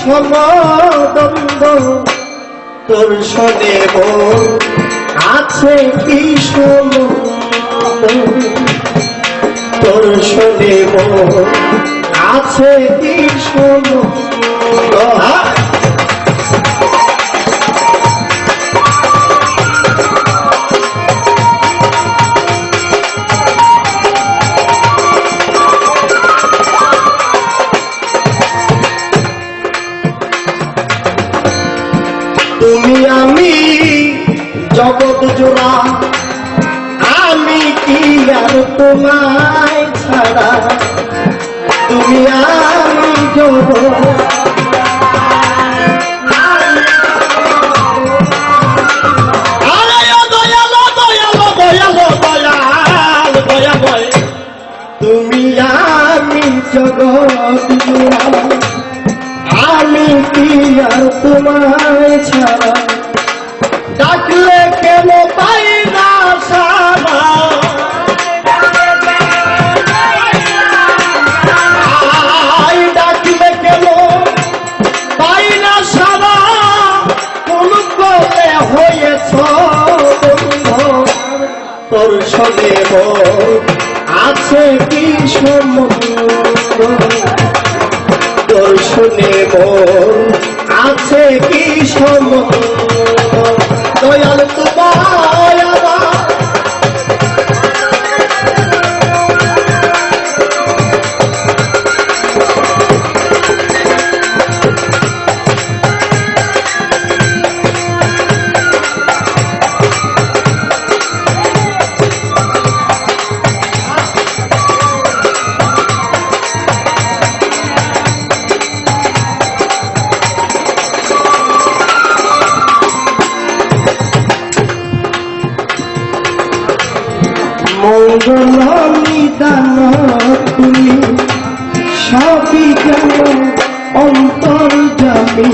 সমদ্বন্দ্ব তোর সদেব আছে কি সম তোর সদেব আছে কি সম জগত জোড়া। আমি কি আর তোমায় ছাড়া? তুমি আমি জোড়া। আমি কি আর তোমায় ছাড়া? দেব। আছে কি সময় দর্শনে বল অন্তর জামি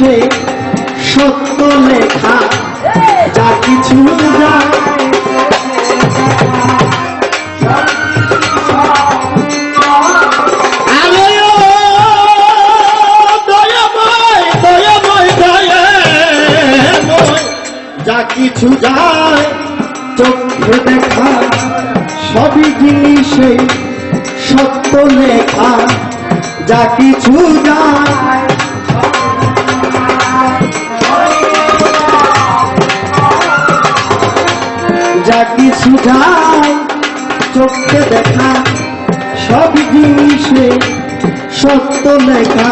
জিনিসে সত্য লেখা, যা কিছু যায়। যা কিছু যায়, চোখে দেখা, সবই জিনিসে সত্য লেখা, যা কিছু যায়। যা চোখে দেখা সব জিনিসে সত্য লেখা।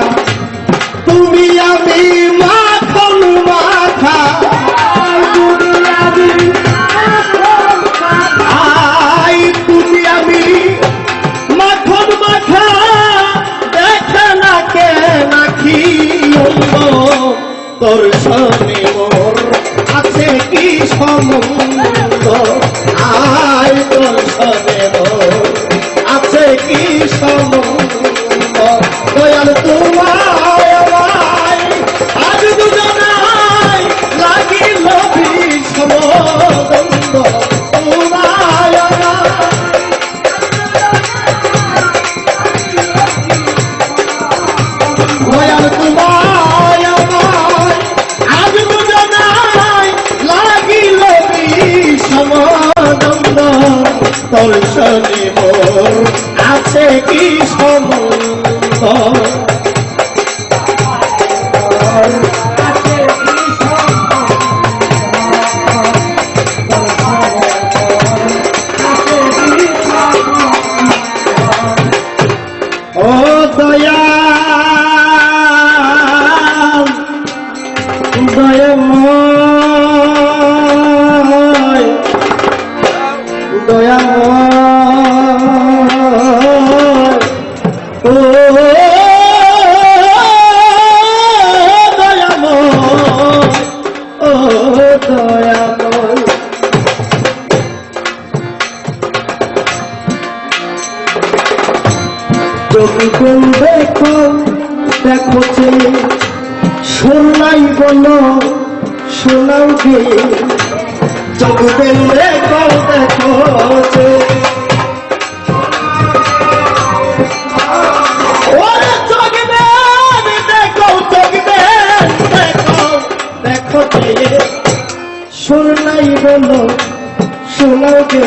তুমি আমি মাখন মাখা। তুমি আই, তুমি আমি মাখন মাখা। না কে নাকি অন্য তোর সনে মোর আছে কি সম্বন্ধ? আই তোর সনে আছে কি সম দয়াল তোমায় তোর মোর। আছে কি সম্বন্ধ? যখন দেখো দেখো যে শোনাই বলো শোনাও যে যখন দেখো দেখো দেখো যে শোনাই বলো শোনাও যে